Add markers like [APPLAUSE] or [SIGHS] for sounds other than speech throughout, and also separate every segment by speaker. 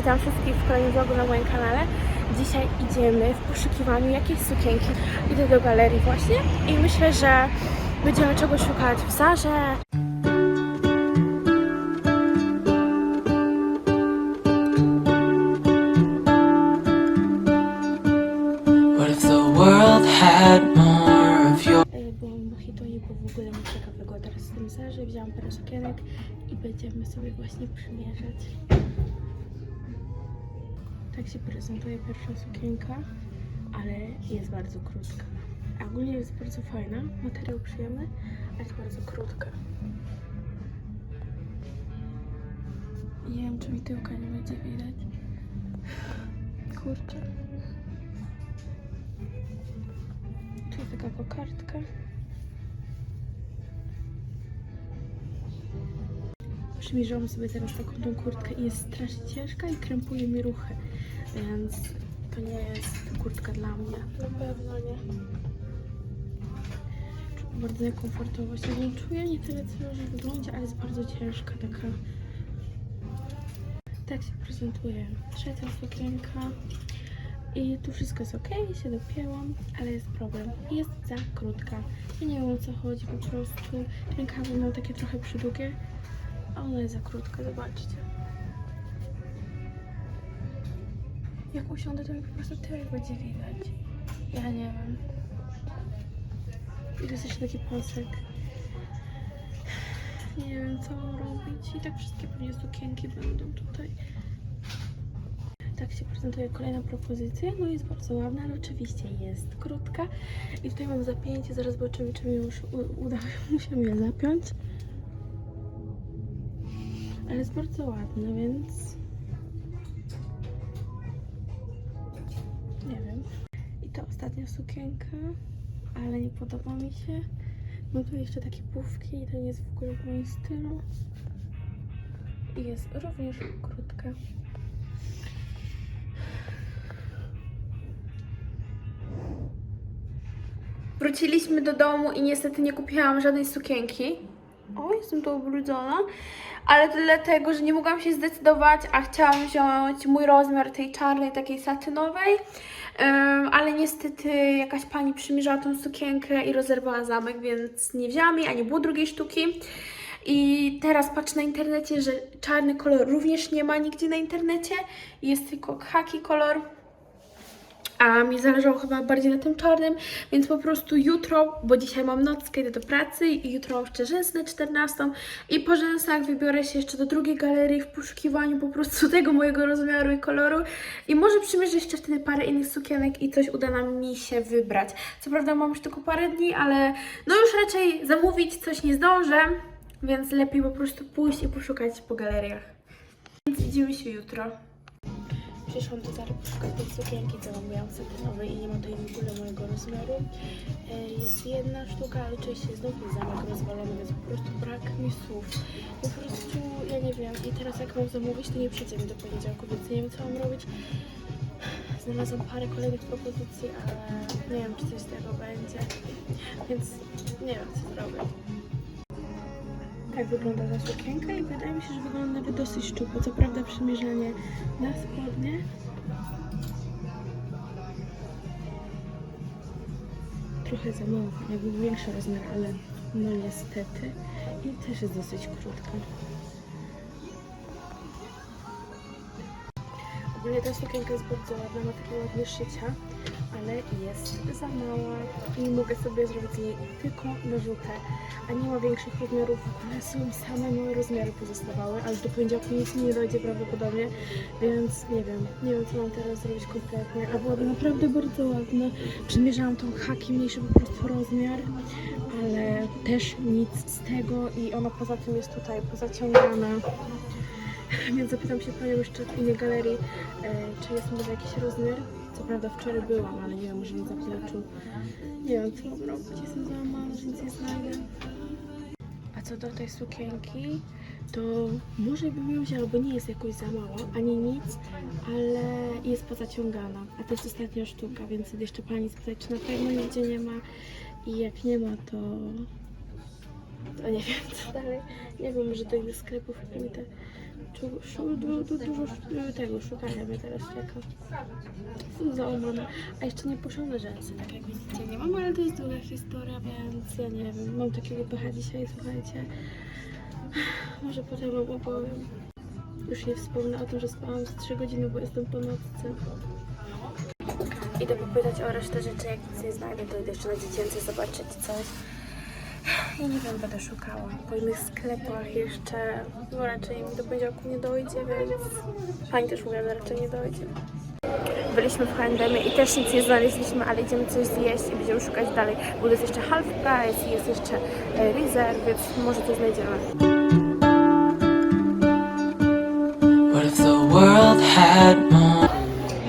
Speaker 1: Witam wszystkich w kolejnym vlogu na moim kanale. Dzisiaj idziemy w poszukiwaniu jakiejś sukienki. Idę do galerii właśnie i myślę, że będziemy czegoś szukać w Zarze.
Speaker 2: What if the world had more of your
Speaker 1: Byłam w Mojito i było w ogóle nic ciekawego. Teraz w Zarze, wzięłam parę sukienek i będziemy sobie właśnie przymierzać. Tak się prezentuje pierwsza sukienka, ale jest bardzo krótka. Ogólnie jest bardzo fajna, materiał przyjemny, ale jest bardzo krótka. Nie wiem, czy mi tyłka nie będzie widać. Kurczę. Tu jest taka kokardka. Przymierzyłam sobie teraz taką tą kurtkę i jest strasznie ciężka i krępuje mi ruchy, więc to nie jest kurtka dla mnie. Na pewno nie. Bardzo niekomfortowo się w niej czuję, nie tyle co że w wyglądzie, ale jest bardzo ciężka taka. Tak się prezentuje trzecia sukienka. I tu wszystko jest ok, się dopięłam, ale jest problem. Jest za krótka. Ja nie wiem o co chodzi po prostu. Rękawy mam takie trochę przydługie, a ona jest za krótka, zobaczcie. Jak usiądę, to mi po prostu tyłek będzie widać. Ja nie wiem. I jest jeszcze taki pasek. Nie wiem co robić. I tak wszystkie pewnie sukienki będą tutaj. Tak się prezentuje kolejna propozycja. No jest bardzo ładna, ale oczywiście jest krótka. I tutaj mam zapięcie, zaraz zobaczymy, czy mi już u- uda [LAUGHS] mu się je zapiąć. Ale jest bardzo ładna, więc... Nie wiem. I to ostatnia sukienka, ale nie podoba mi się. Mam tu jeszcze takie pufki i to nie jest w ogóle w moim stylu. I jest również krótka. Wróciliśmy do domu i niestety nie kupiłam żadnej sukienki. O, jestem tu ubrudzona. Ale to dlatego, że nie mogłam się zdecydować, a chciałam wziąć mój rozmiar tej czarnej, takiej satynowej. Ym, ale niestety jakaś pani przymierzała tą sukienkę i rozerwała zamek, więc nie wzięłam jej, a nie było drugiej sztuki. I teraz patrzę na internecie, że czarny kolor również nie ma nigdzie na internecie. Jest tylko khaki kolor. A mi zależało chyba bardziej na tym czarnym, więc po prostu jutro, bo dzisiaj mam nockę, idę do pracy i jutro mam jeszcze rzęsy na 14 i po rzęsach wybiorę się jeszcze do drugiej galerii w poszukiwaniu po prostu [LAUGHS] tego mojego rozmiaru i koloru i może przymierzę jeszcze wtedy parę innych sukienek i coś uda nam mi się wybrać. Co prawda mam już tylko parę dni, ale no już raczej zamówić coś nie zdążę, więc lepiej po prostu pójść i poszukać po galeriach. Więc widzimy się jutro. Przyszłam do Zary poszukać tej sukienki, co zamówiłam satynowej i nie ma tutaj w ogóle mojego rozmiaru. E, Jest jedna sztuka, ale oczywiście znów jest zamek rozwalony, więc po prostu brak mi słów. Po prostu, ja nie wiem, i teraz jak mam zamówić, to nie przyjdzie mi do poniedziałku, więc nie wiem, co mam robić. Znalazłam parę kolejnych propozycji, ale nie wiem, czy coś z tego będzie, więc nie wiem, co zrobić. Tak wygląda ta sukienka i wydaje mi się, że wygląda nawet dosyć szczupło. Co prawda przymierzanie na spodnie. Trochę za mało, jakby większy rozmiar, ale no niestety. I też jest dosyć krótka. Ogólnie ta sukienka jest bardzo ładna, ma takie ładne szycia, ale jest za mała i mogę sobie zrobić niej tylko narzutę, a nie ma większych rozmiarów. W ogóle są same małe rozmiary pozostawały, ale do poniedziałku nic mi nie dojdzie prawdopodobnie, więc nie wiem, nie wiem co mam teraz zrobić kompletnie, a byłaby naprawdę bardzo ładna. Przymierzałam tą haki mniejszy po prostu rozmiar, ale też nic z tego i ona poza tym jest tutaj pozaciągana. Więc zapytam się panią jeszcze w innej galerii, e, czy jest może jakiś rozmiar. Co prawda wczoraj byłam, ale nie wiem, może nie zapłacił. Nie wiem, co mam robić, jestem załamana, że nic nie znajdę. A co do tej sukienki, to może bym ją wzięła, bo nie jest jakoś za mała, ani nic, ale jest pozaciągana. A to jest ostatnia sztuka, więc jeszcze pani spytać, czy na pewno nigdzie nie ma. I jak nie ma, to... To nie wiem, co dalej. Nie wiem, może do sklepów mi te Czu- szu- du- du- Dużo sz- tego szukania mnie teraz czeka. Załamana. A jeszcze nie puszczone rzęsy, tak jak widzicie. Nie mam, ale to jest długa historia, więc ja nie wiem. Mam takiego pecha dzisiaj, słuchajcie. [SIGHS] Może potem wam opowiem. Już nie wspomnę o tym, że spałam z 3 godziny, bo jestem po nocce. Idę popytać o resztę rzeczy, jak nic nie znajdę, to idę jeszcze na dziecięce zobaczyć coś. Ja nie wiem, będę szukała. Po innych sklepach jeszcze, no raczej mi do poniedziałku nie dojdzie, więc pani też mówiła, że raczej nie dojdzie. Byliśmy w H&M i też nic nie znaleźliśmy, ale idziemy coś zjeść i będziemy szukać dalej, bo jest jeszcze half price i jest jeszcze e, reserve, więc może coś znajdziemy.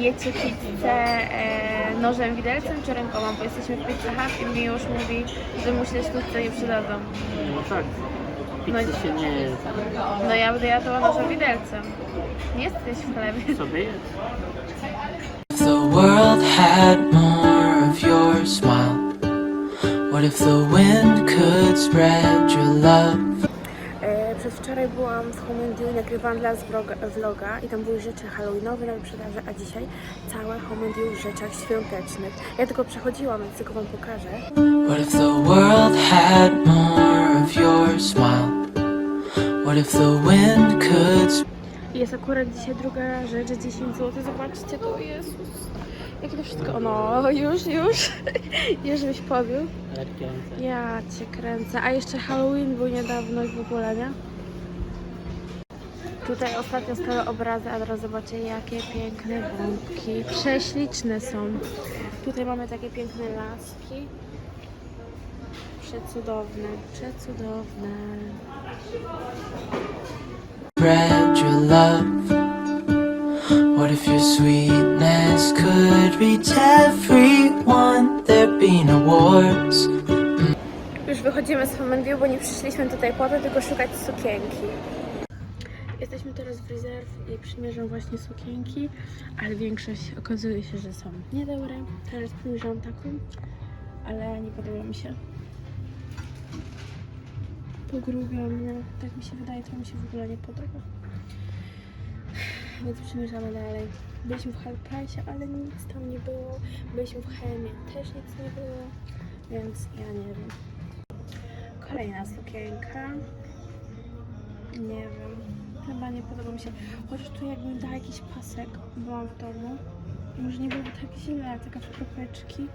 Speaker 1: Jecie pizzę e, nożem widelcem czy rękoma, bo jesteśmy w Pizza Hut i mi już mówi, że mu się sztuce nie przydadzą.
Speaker 3: No tak. Pizzy się nie je
Speaker 1: No ja będę jadła nożem widelcem. Nie jesteś w chlebie.
Speaker 3: sobie jest.
Speaker 2: If the world had more of your smile? What if the wind could spread your love?
Speaker 1: E, przedwczoraj byłam w Homendy, nagrywałam dla nas vloga, vloga i tam były rzeczy halloweenowe na wyprzedaży, a dzisiaj całe Homendy w rzeczach świątecznych. Ja tylko przechodziłam, więc tylko wam pokażę.
Speaker 2: What if the world had more of your smile?
Speaker 1: Jest akurat dzisiaj druga rzecz, 10 zł. Zobaczcie, to Jezus. Jakie to wszystko. No, już, już. [LAUGHS] już byś pobił. Ja cię kręcę. A jeszcze Halloween był niedawno i w ogóle, nie? Tutaj ostatnio stały obrazy, a teraz zobaczcie jakie piękne bombki. Prześliczne są. Tutaj mamy takie piękne laski. Przecudowne, przecudowne.
Speaker 2: your love? What if your sweetness could reach everyone? There'd be no wars.
Speaker 1: Już wychodzimy z Homenview, bo nie przyszliśmy tutaj po to, tylko szukać sukienki. Jesteśmy teraz w Reserve i przymierzam właśnie sukienki, ale większość okazuje się, że są niedobre. Teraz przymierzam taką, ale nie podoba mi się. Pogrubia mnie, tak mi się wydaje, to mi się w ogóle nie podoba. Więc przymierzamy dalej. Byliśmy w Half Price, ale nic tam nie było. Byliśmy w Helmie, też nic nie było, więc ja nie wiem. Kolejna sukienka. Nie wiem. Chyba nie podoba mi się. Chociaż tu jakbym dała jakiś pasek, bo mam w domu. Może nie byłoby tak źle, taka w kropeczki.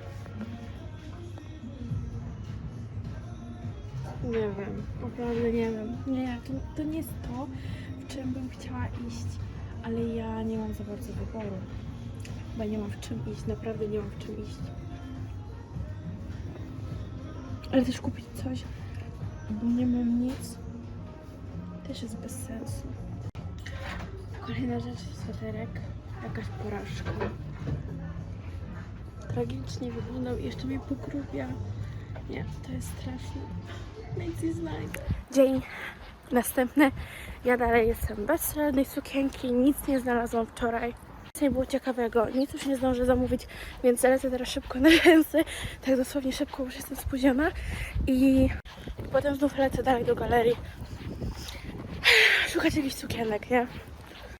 Speaker 1: Nie wiem, naprawdę nie wiem. Nie, to, to nie jest to, w czym bym chciała iść, ale ja nie mam za bardzo wyboru. Chyba nie mam w czym iść, naprawdę nie mam w czym iść. Ale też kupić coś, bo nie mam nic, też jest bez sensu. Kolejna rzecz, sweterek, jakaś porażka. Tragicznie wyglądał jeszcze mnie pokrupia. Nie, to jest straszne. Dzień następny. Ja dalej jestem bez żadnej sukienki, nic nie znalazłam wczoraj. Nic nie było ciekawego, nic już nie zdążę zamówić, więc lecę teraz szybko na rzęsy. Tak dosłownie szybko, bo już jestem spóźniona. I potem znów lecę dalej do galerii. Szukać jakichś sukienek, nie?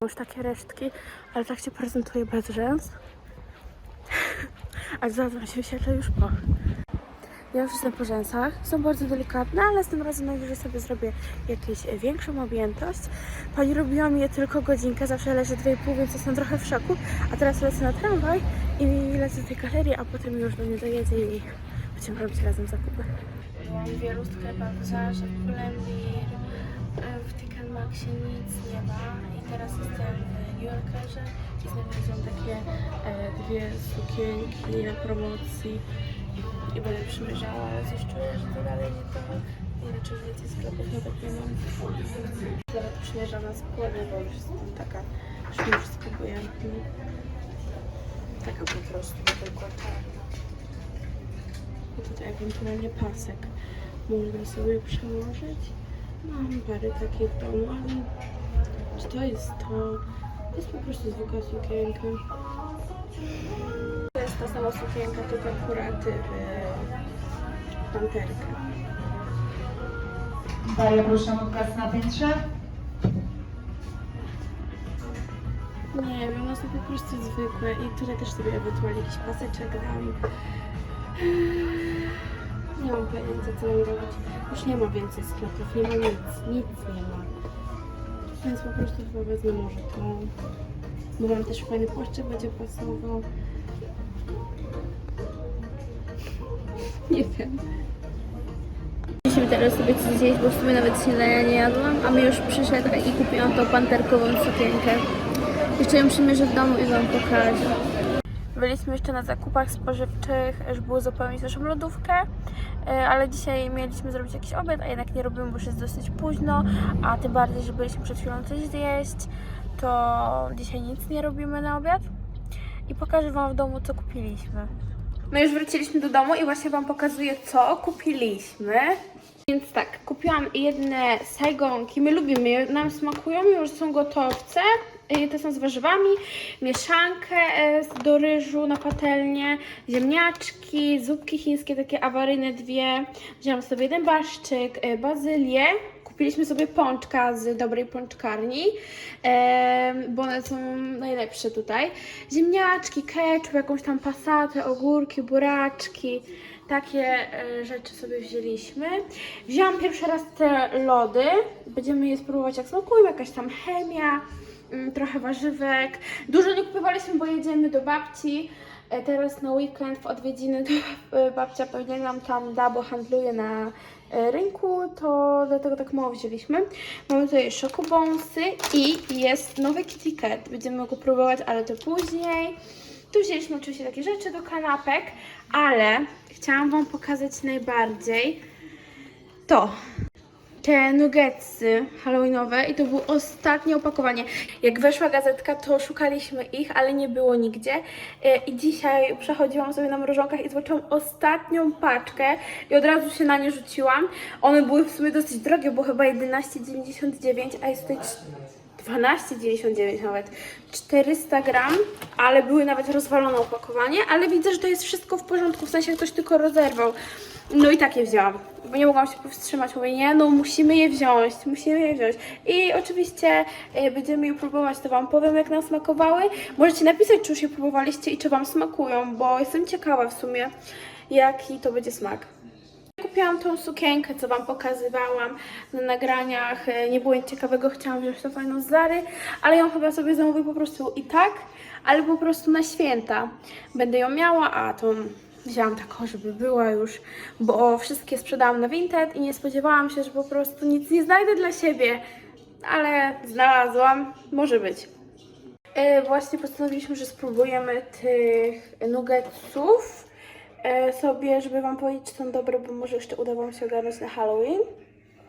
Speaker 1: Już takie resztki, ale tak się prezentuje bez rzęs. A zaraz się wyświetlę już po. Ja już jestem po rzęsach. Są bardzo delikatne, ale z tym razem najwyżej sobie zrobię jakąś e, większą objętość. Pani robiła mi je tylko godzinkę, zawsze leży 2,5, więc jestem trochę w szoku. A teraz lecę na tramwaj i lecę do tej galerii, a potem już do mnie dojedzie i będziemy robić razem zakupy. Byłam w wielu sklepach, w Zarze, w e, w Tick Maxie nic nie ma i teraz jestem w New Yorkerze i znalazłam takie e, dwie sukienki na promocji i będę przymierzała, ale coś czuję, że to dalej nie to i raczej więcej sklepów nawet nie mam. Nawet przymierzam na skłony, bo już jestem taka, już wszystko obojętne. Taka po prostu, tylko czarna. I tutaj ewentualnie pasek. Można sobie przełożyć. Mam parę takich w domu, ale czy to jest to? To jest po prostu zwykła sukienka. To ta sama sukienka, tylko akurat w panterkę.
Speaker 4: Daję proszę pokaz na piętrze.
Speaker 1: Nie wiem, one są po prostu zwykłe i tutaj też sobie ewentualnie jakiś paseczek dam. Nie mam pojęcia co mam robić. Już nie ma więcej sklepów, nie ma nic, nic nie ma. Więc po prostu chyba wezmę może to. Bo mam też fajny płaszczyk, będzie pasował. Nie wiem. Musimy teraz sobie coś zjeść, bo w sumie nawet śniadania nie jadłam, a my już przyszedł i kupiłam tą panterkową sukienkę. Jeszcze ją przymierzę w domu i Wam pokażę. Byliśmy jeszcze na zakupach spożywczych, żeby było zapełnić naszą lodówkę, e, ale dzisiaj mieliśmy zrobić jakiś obiad, a jednak nie robimy, bo już jest dosyć późno, a tym bardziej, że byliśmy przed chwilą coś zjeść, to dzisiaj nic nie robimy na obiad i pokażę Wam w domu, co kupiliśmy. My już wróciliśmy do domu i właśnie Wam pokazuję, co kupiliśmy. Więc tak, kupiłam jedne sajgonki, my lubimy nam smakują, już są gotowce. Te są z warzywami, mieszankę e, do ryżu na patelnię, ziemniaczki, zupki chińskie, takie awaryjne dwie. Wziąłam sobie jeden barszczyk, e, bazylię. Kupiliśmy sobie pączka z dobrej pączkarni, bo one są najlepsze tutaj. Ziemniaczki, ketchup, jakąś tam pasatę, ogórki, buraczki. Takie e, rzeczy sobie wzięliśmy. Wzięłam pierwszy raz te lody. Będziemy je spróbować jak smakują, jakaś tam chemia, mm, trochę warzywek. Dużo nie kupowaliśmy, bo jedziemy do babci. E, Teraz na weekend w odwiedziny to e, babcia pewnie nam tam da, bo handluje na rynku, to dlatego tak mało wzięliśmy. Mamy tutaj szokobonsy i jest nowy Kitty. Będziemy go próbować, ale to później. Tu wzięliśmy oczywiście takie rzeczy do kanapek, ale chciałam Wam pokazać najbardziej to. Te nuggetsy halloweenowe i to było ostatnie opakowanie. Jak weszła gazetka, to szukaliśmy ich, ale nie było nigdzie. E, I dzisiaj przechodziłam sobie na mrożonkach i zobaczyłam ostatnią paczkę i od razu się na nie rzuciłam. One były w sumie dosyć drogie, bo chyba 11,99, a jest tutaj 12,99 nawet. 400 gram, ale były nawet rozwalone opakowanie, ale widzę, że to jest wszystko w porządku, w sensie ktoś tylko rozerwał. No i tak je wzięłam, bo nie mogłam się powstrzymać. Mówię, nie, no musimy je wziąć, musimy je wziąć. I oczywiście e, będziemy je próbować, to Wam powiem, jak nam smakowały. Możecie napisać, czy już je próbowaliście i czy Wam smakują, bo jestem ciekawa w sumie, jaki to będzie smak. Kupiłam tą sukienkę, co Wam pokazywałam na nagraniach. E, Nie było nic ciekawego, chciałam wziąć tą fajną z Zary, ale ją chyba sobie zamówię po prostu i tak, ale po prostu na święta. Będę ją miała, a tą wzięłam taką, żeby była już, bo wszystkie sprzedałam na Vinted i nie spodziewałam się, że po prostu nic nie znajdę dla siebie, ale znalazłam, może być. E, Właśnie postanowiliśmy, że spróbujemy tych nuggetsów sobie, żeby Wam powiedzieć, czy są dobre, bo może jeszcze uda Wam się ogarnąć na Halloween.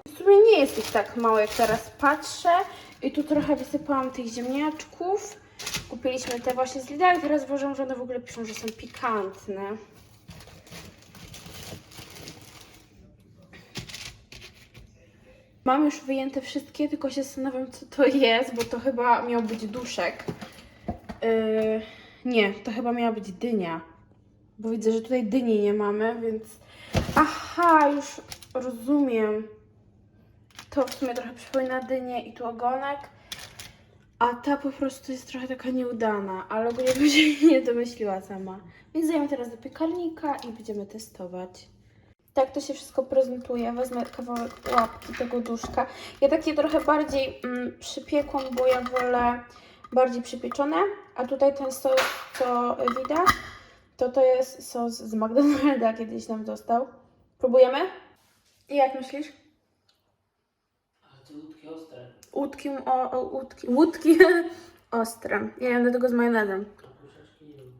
Speaker 1: W sumie nie jest ich tak mało, jak teraz patrzę. I tu trochę wysypałam tych ziemniaczków. Kupiliśmy te właśnie z Lidla i teraz uważam, że one w ogóle piszą, że są pikantne. Mam już wyjęte wszystkie, tylko się zastanawiam, co to jest, bo to chyba miał być duszek. Yy, nie, to chyba miała być dynia. Bo widzę, że tutaj dyni nie mamy, więc. Aha, już rozumiem. To w sumie trochę przypomina dynię i tu ogonek. A ta po prostu jest trochę taka nieudana, ale ogólnie bym się [LAUGHS] nie domyśliła sama. Więc zajmę teraz do piekarnika i będziemy testować. Tak to się wszystko prezentuje. Wezmę kawałek łapki tego duszka. Ja takie trochę bardziej mm, przypiekłam, bo ja wolę bardziej przypieczone. A tutaj ten sos, co widać, to to jest sos z McDonalda, kiedyś nam dostał. Próbujemy? I jak myślisz?
Speaker 3: Ale to łódki ostre.
Speaker 1: Łódki, o, o, łódki, łódki [LAUGHS] ostre. Ja jem do tego z majonezem.
Speaker 3: Kapuszeczki nie lubię.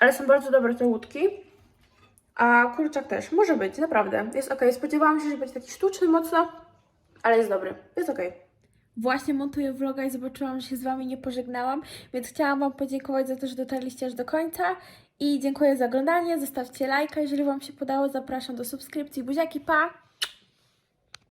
Speaker 1: Ale są bardzo dobre te łódki. A kurczak też. Może być, naprawdę. Jest ok. Spodziewałam się, że będzie taki sztuczny mocno, ale jest dobry. Jest ok. Właśnie montuję vloga i zobaczyłam, że się z Wami nie pożegnałam, więc chciałam Wam podziękować za to, że dotarliście aż do końca i dziękuję za oglądanie. Zostawcie lajka, jeżeli Wam się podobało. Zapraszam do subskrypcji. Buziaki, pa!